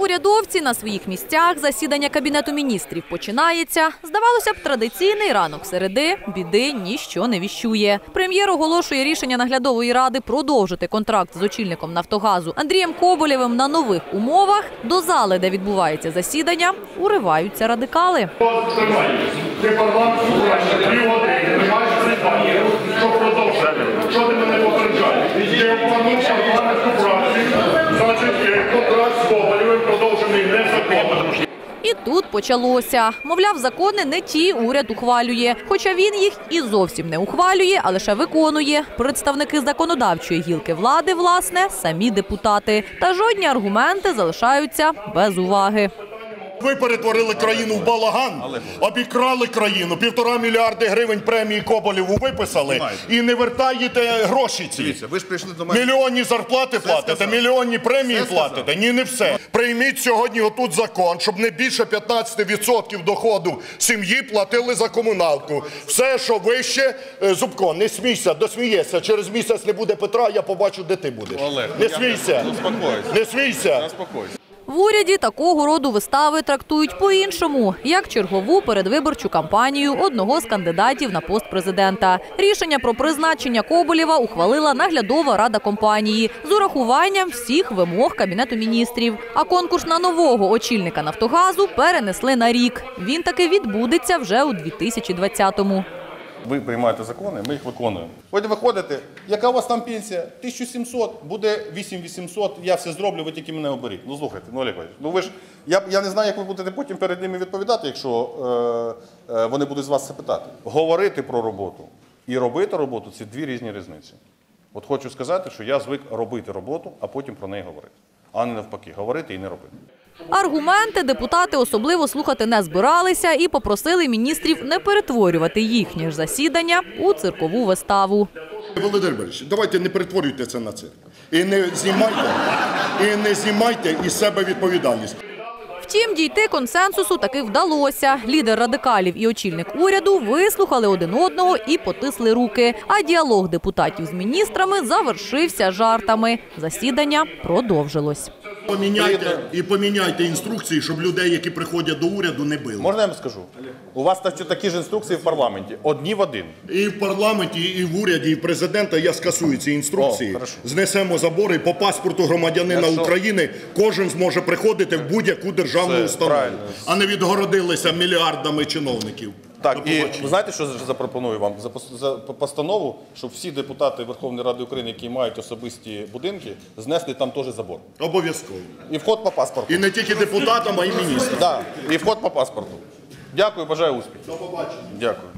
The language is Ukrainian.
Урядовці на своїх місцях засідання кабінету міністрів починається. Здавалося б, традиційний ранок середи біди ніщо не віщує. Прем'єр оголошує рішення наглядової ради продовжити контракт з очільником Нафтогазу Андрієм Коболєвим на нових умовах. До зали, де відбувається засідання, уриваються радикали. Ти парламент зібрання дві години, не маєш питання, що продовжити. Що ти мене попереджаєш? Я обманув парламентську працю, значить, е, контракт з Коболєвим продовжений незаконно. І тут почалося. Мовляв, закони не ті уряд ухвалює. Хоча він їх і зовсім не ухвалює, а лише виконує. Представники законодавчої гілки влади, власне, самі депутати. Та жодні аргументи залишаються без уваги. Ви перетворили країну в балаган, обікрали країну, півтора мільярди гривень премії Коболєву виписали і не вертаєте гроші ці. Дивіться, ви ж прийшли до мене. Мільйонні зарплати платите, сказав. мільйонні премії Все сказав. платите. Ні, не все. Прийміть сьогодні отут закон, щоб не більше 15% доходу сім'ї платили за комуналку. Все, що вище, е, Зубко, не смійся, досмієшся. Через місяць не буде Петра, я побачу, де ти будеш. Олег, не смійся. Ну, успокойся. Не смійся. В уряді такого роду вистави трактують по-іншому, як чергову передвиборчу кампанію одного з кандидатів на пост президента. Рішення про призначення Коболєва ухвалила наглядова рада компанії з урахуванням всіх вимог кабінету міністрів. А конкурс на нового очільника Нафтогазу перенесли на рік. Він таки відбудеться вже у 2020-му. Ви приймаєте закони, ми їх виконуємо. Потім виходите, яка у вас там пенсія? 1700, буде 8800, я все зроблю, ви тільки мене оберіть. Ну слухайте, ну Олег Валерійович, ну ви ж, я, я не знаю, як ви будете потім перед ними відповідати, якщо е, е, вони будуть з вас це питати. Говорити про роботу і робити роботу це дві різні різниці. От хочу сказати, що я звик робити роботу, а потім про неї говорити. А не навпаки, говорити і не робити. Аргументи депутати особливо слухати не збиралися і попросили міністрів не перетворювати їхнє ж засідання у циркову виставу. Володимир Борисович, давайте не перетворюйте це на цирк. І не знімайте, і не знімайте із себе відповідальність. Втім, дійти консенсусу таки вдалося. Лідер радикалів і очільник уряду вислухали один одного і потисли руки. А діалог депутатів з міністрами завершився жартами. Засідання продовжилось. Поміняйте і поміняйте інструкції, щоб людей, які приходять до уряду, не били. Можна я вам скажу? У вас такі ж інструкції в парламенті. Одні в один. І в парламенті, і в уряді, і в президента я скасую ці інструкції. О. Знесемо забори по паспорту громадянина. України. Кожен зможе приходити в будь-яку державну Все, установу, правильно. а не відгородилися мільярдами чиновників. Так, і ви знаєте, що запропоную вам? За пос- постанову, щоб всі депутати Верховної Ради України, які мають особисті будинки, знесли там теж забор. Обов'язково. І вход по паспорту. І не тільки депутатам, а й міністрам. Так, і вход по паспорту. Дякую, бажаю успіхів. До побачення. Дякую.